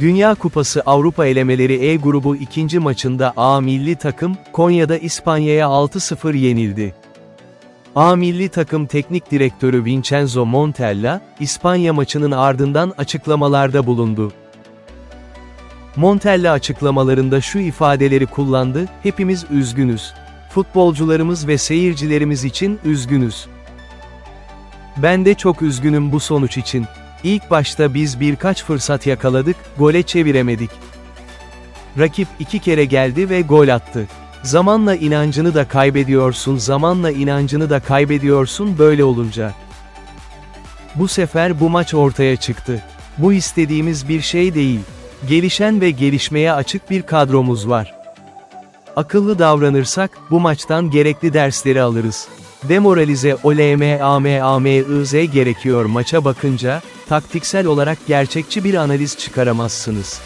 Dünya Kupası Avrupa elemeleri E grubu ikinci maçında A milli takım, Konya'da İspanya'ya 6-0 yenildi. A milli takım teknik direktörü Vincenzo Montella, İspanya maçının ardından açıklamalarda bulundu. Montella açıklamalarında şu ifadeleri kullandı, hepimiz üzgünüz. Futbolcularımız ve seyircilerimiz için üzgünüz. Ben de çok üzgünüm bu sonuç için. İlk başta biz birkaç fırsat yakaladık, gole çeviremedik. Rakip iki kere geldi ve gol attı. Zamanla inancını da kaybediyorsun, zamanla inancını da kaybediyorsun böyle olunca. Bu sefer bu maç ortaya çıktı. Bu istediğimiz bir şey değil. Gelişen ve gelişmeye açık bir kadromuz var. Akıllı davranırsak, bu maçtan gerekli dersleri alırız. Demoralize olmamamız gerekiyor maça bakınca, taktiksel olarak gerçekçi bir analiz çıkaramazsınız.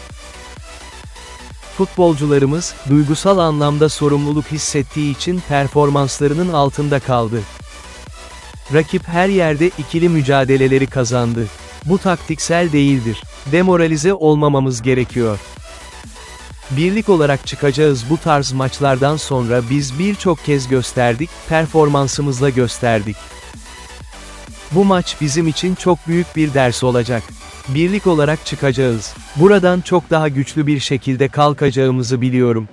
Futbolcularımız, duygusal anlamda sorumluluk hissettiği için performanslarının altında kaldı. Rakip her yerde ikili mücadeleleri kazandı. Bu taktiksel değildir. Demoralize olmamamız gerekiyor. Birlik olarak çıkacağız bu tarz maçlardan sonra biz birçok kez gösterdik, performansımızla gösterdik. Bu maç bizim için çok büyük bir ders olacak. Birlik olarak çıkacağız. Buradan çok daha güçlü bir şekilde kalkacağımızı biliyorum.